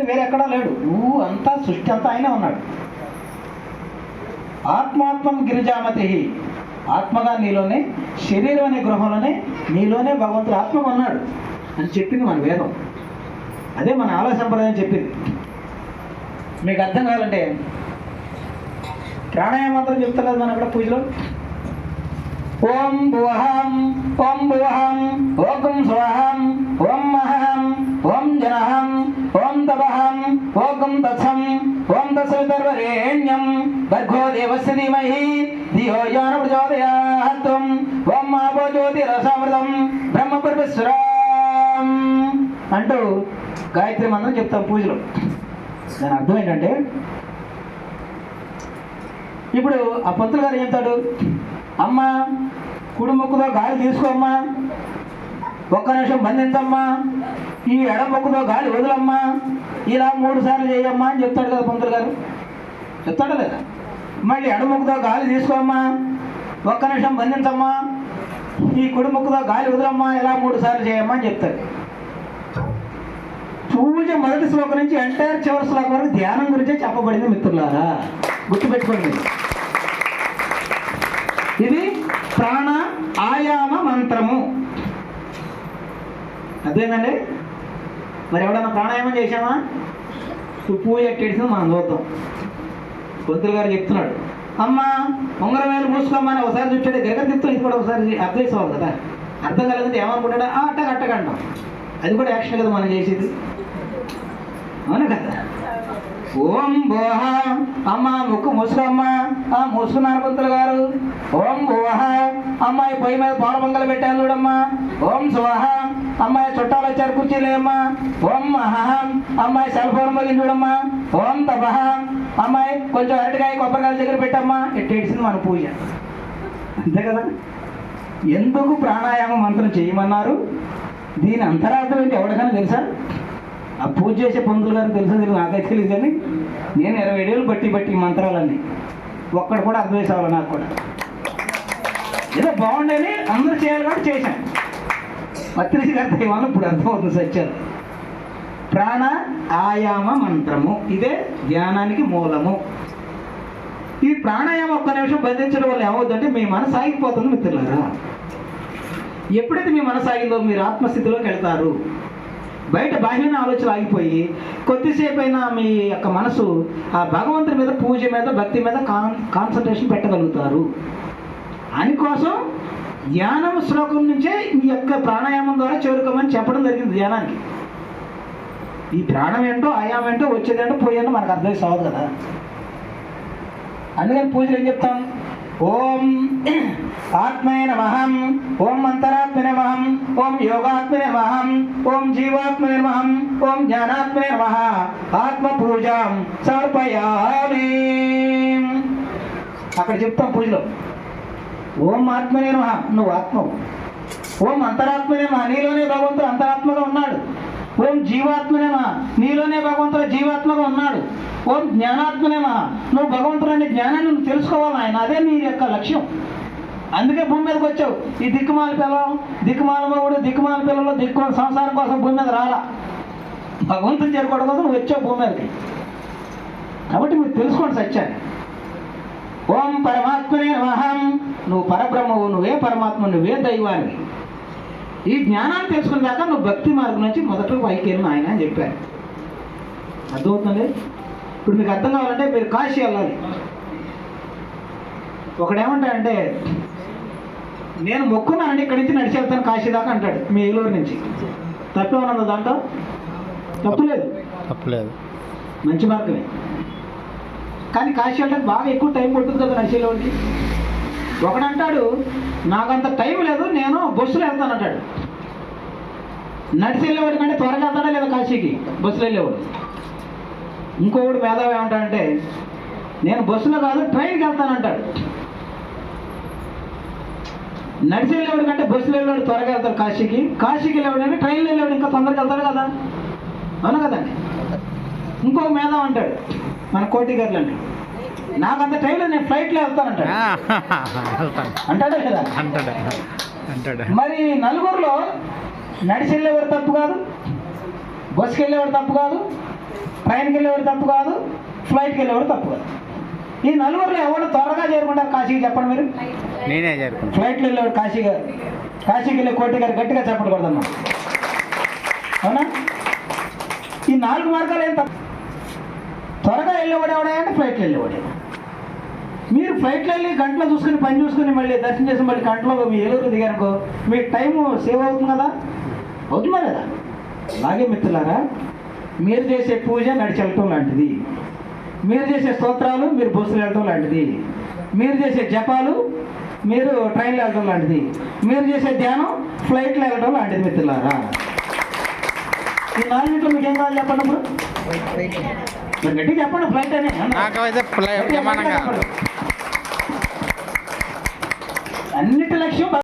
తప్పింది వేరెక్కడా లేడు. నువ్వు అంతా సృష్టి అంతా ఆయనే ఉన్నాడు. ఆత్మాత్మం గిరిజామతి ఆత్మగా నీలోనే శరీరం అనే గృహంలోనే నీలోనే భగవంతుడు ఆత్మ ఉన్నాడు అని చెప్పింది మన వేదం. అదే మన ఆలయ సంప్రదాయం చెప్పింది. మీకు అర్థం కావాలంటే ప్రాణాయామం మాత్రం చెప్తలేదు మన అక్కడ పూజలో. ఓం భువహం ఓం భువహం ఓకం స్వహం తపహం తత్సం ఓం తత్సవితర్వరేణ్యం భర్గో దేవస్య ధీమహి ధియో యాన ప్రచోదయాత్వం ఓం మాపో జ్యోతిరసామృతం బ్రహ్మ పరమేశ్వరం అంటూ గాయత్రి మంత్రం చెప్తాం పూజలో. దాని అర్థం ఏంటంటే ఇప్పుడు ఆ పంతులు గారు చెప్తాడు? అమ్మ కుడి ముక్కుతో గాలి తీసుకోమ్మా ఒక్క నిమిషం బంధించమ్మా. ఈ ఎడమక్కుతో గాలి వదలమ్మా. ఇలా మూడు సార్లు చేయమ్మా అని చెప్తాడు కదా పంతులు గారు. చెప్తాడా లేదా? మళ్ళీ ఎడమొక్కుతో గాలి తీసుకోమ్మా. ఒక్క నిమిషం బంధించమ్మా. ఈ కుడిముక్కుతో గాలి వదలమ్మా. ఇలా మూడు సార్లు చేయమ్మా అని చెప్తాడు. పూజ మొదటి శ్లోకం నుంచి ఎంటైర్ చివరి శ్లోకం వరకు ధ్యానం గురించే చెప్పబడింది మిత్రులారా. గుర్తుపెట్టుకోండి. ఇది ప్రాణ ఆయామ మంత్రము. అదేనండి మరి ఎవడన్నా ప్రాణాయామం చేశామా? పూజ ఎట్టేసి మనం చూద్దాం. పొద్దులు గారు చెప్తున్నాడు అమ్మా ఉంగరం వేలు మూసుకోమ్మని ఒకసారి చూచాడు గిరగ తిప్పుతూ ఇది కూడా ఒకసారి అర్థం చేసుకోవాలి కదా. అర్థం కలదంటే ఏమనుకుంటాడా? "ఆ, అట్టగ అట్టగంటాం అది కూడా యాక్షన్ కదా మనం చేసేది. అవునా కదా? ఓం భోహ. అమ్మ ముక్కు మూసుకోమ్మ. ఆ మూసుకున్నారు పంతులు గారు. ఓం భోహ. అమ్మాయి పొయ్యి మీద పాల పొంగలు పెట్టాను చూడమ్మా. ఓం స్వహ. అమ్మాయి చుట్టాలు వచ్చారు కూర్చోలేమ్మా ఓం మహ అమ్మాయి సెల్ ఫోన్ మగిలి చూడమ్మా. ఓం తపహ. అమ్మాయి కొంచెం అరటికాయ కొబ్బరికాయల దగ్గర పెట్టమ్మా. ఎట్టేసింది మన పూజ. అంతే కదా? ఎందుకు ప్రాణాయామ మంత్రం చేయమన్నారు? దీని అంతరార్థం ఏంటి ఎవరికైనా తెలుసా? ఆ పూజ చేసే పంతులు గారు తెలుసా? తెలియదు నాకైతే తెలియదు కానీ నేను ఇరవై ఏళ్ళు బట్టి బట్టి మంత్రాలన్నీ. ఒక్కడు కూడా అర్థం చేసేవాళ్ళు నాకు కూడా. ఏదో బాగుండేది అందరూ చేయాలి కాబట్టి చేశాను. పత్రిక గారి దైవాన్ని ఇప్పుడు అర్థమవుతుంది సత్యాలు ప్రాణ ఆయామ మంత్రము. ఇదే ధ్యానానికి మూలము. ఈ ప్రాణాయామం ఒక్క నిమిషం బంధించడం వల్ల ఏమవుతుందంటే మీ మనసు ఆగిపోతుంది మిత్రులారా. ఎప్పుడైతే మీ మనసు ఆగిందో మీరు ఆత్మస్థితిలోకి వెళ్తారు. బయట బాహ్యమైన ఆలోచనలు ఆగిపోయి కొద్దిసేపు అయినా మీ యొక్క మనసు ఆ భగవంతుని మీద పూజ మీద భక్తి మీద కాన్ కాన్సన్ట్రేషన్ పెట్టగలుగుతారు. అందుకోసం ధ్యానం శ్లోకం నుంచే ఈ యొక్క ప్రాణాయామం ద్వారా చేరుకోమని చెప్పడం జరిగింది ధ్యానానికి. ఈ ప్రాణం ఏంటో ఆయామం ఏంటో వచ్చేదేంటో పోయేంటో మనకు అర్థం సావదు కదా. అందుకని పూజలు ఏం చెప్తాం? ఓం ఆత్మయ నమహం ఓం అంతరాత్మ నమహం ఓం యోగాత్మ నమహం ఓం జీవాత్మ నమహం ఓం జ్ఞానాత్మ నమ ఆత్మ పూజాం సమర్పయామి. అక్కడ చెప్తాం పూజలో. ఓం ఆత్మనే నువ్వు ఆత్మవు. ఓం అంతరాత్మనేమా నీలోనే భగవంతుడు అంతరాత్మగా ఉన్నాడు. ఓం జీవాత్మనేమా నీలోనే భగవంతుడు జీవాత్మగా ఉన్నాడు. ఓం జ్ఞానాత్మనేమా నువ్వు భగవంతుడు అనే జ్ఞానాన్ని నువ్వు తెలుసుకోవాలి ఆయన అదే నీ యొక్క లక్ష్యం. అందుకే భూమి మీదకి వచ్చావు. ఈ దిక్కుమాల పిల్లలు దిక్కుమాల మగుడు దిక్కుమాల పిల్లలు దిక్కు సంసారం కోసం భూమి మీద రాలా. భగవంతుని చేరుకోవడం కోసం నువ్వు వచ్చావు భూమి మీదకి. కాబట్టి మీరు తెలుసుకోండి సత్యాన్ని. ఓం పరమాత్మనే నమహం నువ్వు పరబ్రహ్మవు నువ్వే పరమాత్మ నువ్వే దైవాన్ని. ఈ జ్ఞానాన్ని తెలుసుకున్నాక నువ్వు భక్తి మార్గం నుంచి మొదట వెళ్ళిన ఆయన అని చెప్పారు. అర్థమవుతుంది ఇప్పుడు మీకు అర్థం కావాలంటే మీరు కాశీ వెళ్ళాలి. ఒకడేమంటాడంటే నేను మొక్కున్నానండి ఇక్కడి నుంచి నడిచి వెళ్తాను కాశీ దాకా అంటాడు మీ ఏలూరు నుంచి. తప్పేమన్నా దాంట్లో? తప్పులేదు. తప్పలేదు. మంచి మార్గమే. కానీ కాశీ వెళ్ళడానికి బాగా ఎక్కువ టైం పడుతుంది కదా నడిచేలోకి ఒకడంటాడు నాకంత టైం లేదు నేను బస్సులో వెళ్తాను అంటాడు. నడిచి వెళ్ళేవాడు కంటే త్వరగా వెళ్తాడా లేదా కాశీకి? బస్సులో వెళ్ళేవాడు. ఇంకొకడు మేధావి ఏమంటాడంటే నేను బస్సులో కాదు ట్రైన్కి వెళ్తాను అంటాడు. నడిచి వెళ్ళేవాడు కంటే బస్సులో వెళ్ళేవాడు త్వరగా వెళ్తాడు కాశీకి. కాశీకి వెళ్ళేవాడు అంటే ట్రైన్లో వెళ్ళేవాడు ఇంకా తొందరగా వెళ్తాడు కదా. అవును కదండి ఇంకొక మేధావి అంటాడు మన కోటి గారులు అంటాడు నాకంత టైంలో నేను ఫ్లైట్లో వెళ్తానంటాడు. వెళ్తాను. అంటాడే కదా? అంటాడు. అంటాడు. మరి నలుగురిలో నడిచి వెళ్ళేవాడు తప్పు కాదు బస్సుకి వెళ్ళేవాడు తప్పు కాదు ట్రైన్కి వెళ్ళేవాడు తప్పు కాదు ఫ్లైట్కి వెళ్ళేవాడు తప్పు కాదు. ఈ నలుగురిలో ఎవరు త్వరగా చేరుకుంటారు కాశీకి చెప్పండి మీరు? నేనే చేరుకున్నా ఫ్లైట్లో వెళ్ళేవాడు కాశీ గారు. కాశీకి వెళ్ళే కోటి గారు గట్టిగా చెప్పండి కొడదమ్మా అవునా? ఈ నాలుగు మార్గాలు ఏం తప్ప? త్వరగా వెళ్ళేవాడు అంటే ఫ్లైట్లో వెళ్ళేవాడే. మీరు ఫ్లైట్లో వెళ్ళి గంటలో చూసుకుని పని చూసుకుని మళ్ళీ దర్శనం చేసి మళ్ళీ గంటలో మీ ఏలూరు దిగారనుకో మీ టైం సేవ్ అవుతుంది కదా? అవుతుందా లేదా అలాగే మిత్రులారా మీరు చేసే పూజ నడిచి వెళ్ళటం లాంటిది. మీరు చేసే స్తోత్రాలు మీరు బస్సులు వెళ్ళటం లాంటిది. మీరు చేసే జపాలు మీరు ట్రైన్లో వెళ్ళడం లాంటిది. మీరు చేసే ధ్యానం ఫ్లైట్లో వెళ్ళడం లాంటిది మిత్రులారా. ఈ నాలుగింట్లో మీకు ఏం కావాలి చెప్పండి ఇప్పుడు చెప్పండి ఫ్లైట్ అని నాకైతే అన్నిటి లక్ష్యం